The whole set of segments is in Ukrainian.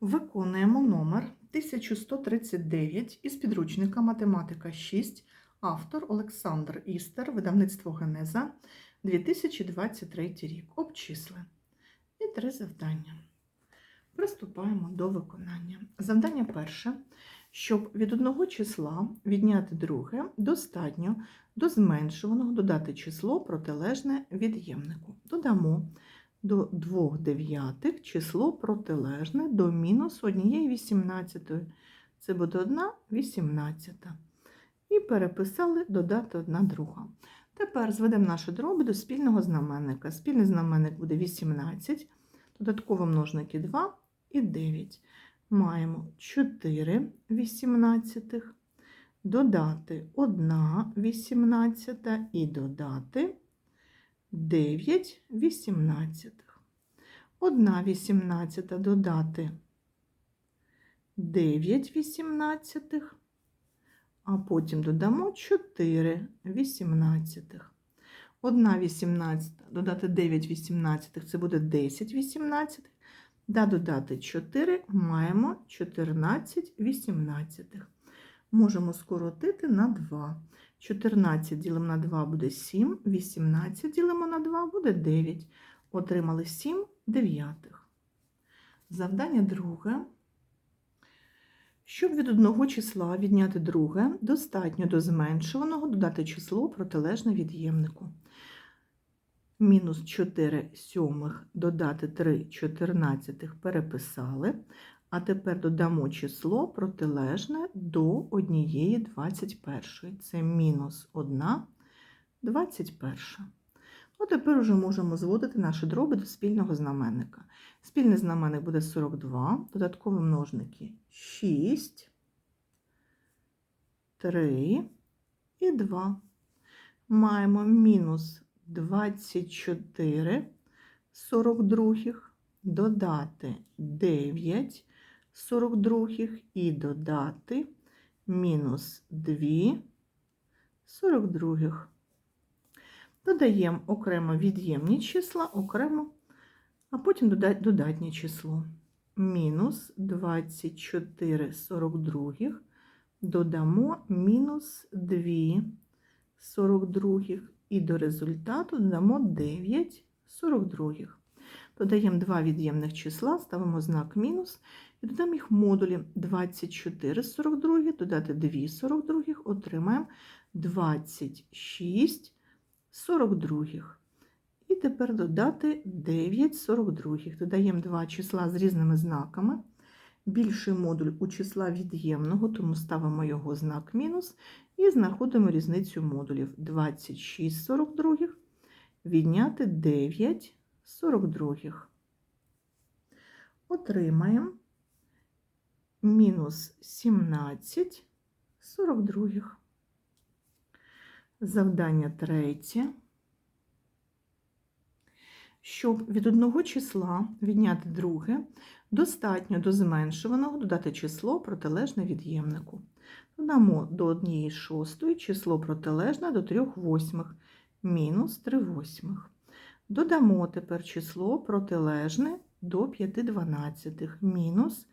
Виконуємо номер 1139 із підручника Математика 6, автор Олександр Істер, видавництво Генеза, 2023 рік. Обчисли. І три завдання. Приступаємо до виконання. Завдання перше. Щоб від одного числа відняти друге, достатньо до зменшуваного додати число протилежне від'ємнику. Додамо до 2 дев'ятих число протилежне до мінус 1 вісімнадцятої. Це буде 1 вісімнадцята. І переписали додати 1 друга. Тепер зведемо наші дроби до спільного знаменника. Спільний знаменник буде 18, додатково множники 2 і 9. Маємо 4 вісімнадцятих, додати 1 вісімнадцята і додати 9 вісімнадцятих. 1 вісімнадцята додати 9 вісімнадцятих, а потім додамо 4 вісімнадцятих. 1 вісімнадцята додати 9 вісімнадцятих, це буде 10 вісімнадцятих. Да додати 4 маємо 14 вісімнадцятих. Можемо скоротити на 2. 14 ділимо на 2 буде 7, 18 ділимо на 2 буде 9. Отримали 7 дев'ятих. Завдання друге. Щоб від одного числа відняти друге, достатньо до зменшуваного додати число протилежне від'ємнику. Мінус 4 сьомих додати 3 чотирнадцятих переписали. А тепер додамо число протилежне до однієї 21. Це мінус 1 21. Ну, тепер уже можемо зводити наші дроби до спільного знаменника. Спільний знаменник буде 42, додаткові множники 6, 3 і 2. Маємо мінус 24 42, додати 9 42 і додати мінус 2 42. Додаємо окремо від'ємні числа, окремо, а потім додатнє число. Мінус 24 42, додамо мінус 2 42 і до результату додамо 9 42. Додаємо два від'ємних числа, ставимо знак мінус і додамо їх модулі 24 42, додати 2 42, отримаємо 26 42. І тепер додати 9 42. Додаємо два числа з різними знаками. Більший модуль у числа від'ємного, тому ставимо його знак мінус і знаходимо різницю модулів 26 42, відняти 9 42. Отримаємо мінус 17 42. Завдання третє. Щоб від одного числа відняти друге, достатньо до зменшуваного додати число протилежне від'ємнику. Додамо до 1 шостої число протилежне до 3 восьмих, мінус 3 восьмих. Додамо тепер число протилежне до 5 дванадцятих, мінус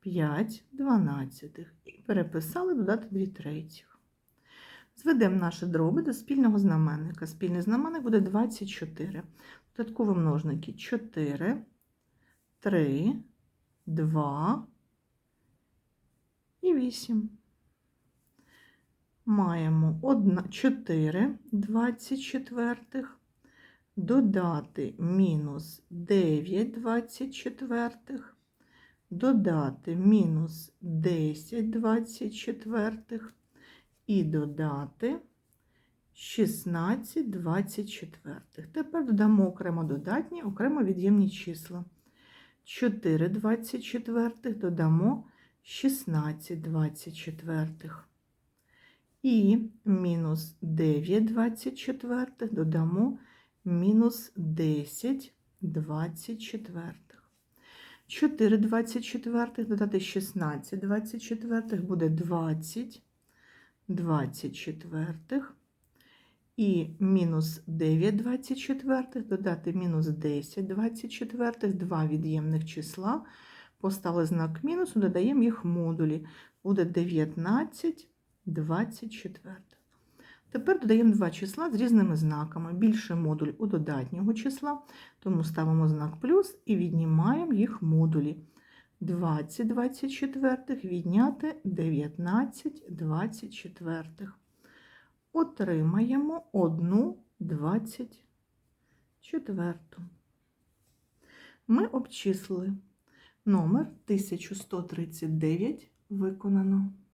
5 дванадцятих. І переписали додати 2 третіх. Зведемо наші дроби до спільного знаменника. Спільний знаменник буде 24. Додаткові множники 4, 3, 2 і 8. Маємо 1, 4 24, додати мінус 9 24, додати мінус 10 24 і додати 16 24. Тепер додамо окремо додатні, окремо від'ємні числа. 4 24 додамо 16 24. І мінус 9 24 додамо мінус 10 24. 4 24 додати 16 24 буде 20 24. І мінус 9 24 додати мінус 10 24, два від'ємних числа. Поставили знак мінусу, додаємо їх модулі. Буде 19, 24. Тепер додаємо два числа з різними знаками. Більший модуль у додатнього числа, тому ставимо знак плюс і віднімаємо їх модулі. 20 24 відняти 19 24. Отримаємо 1 24. Ми обчислили номер 1139 виконано.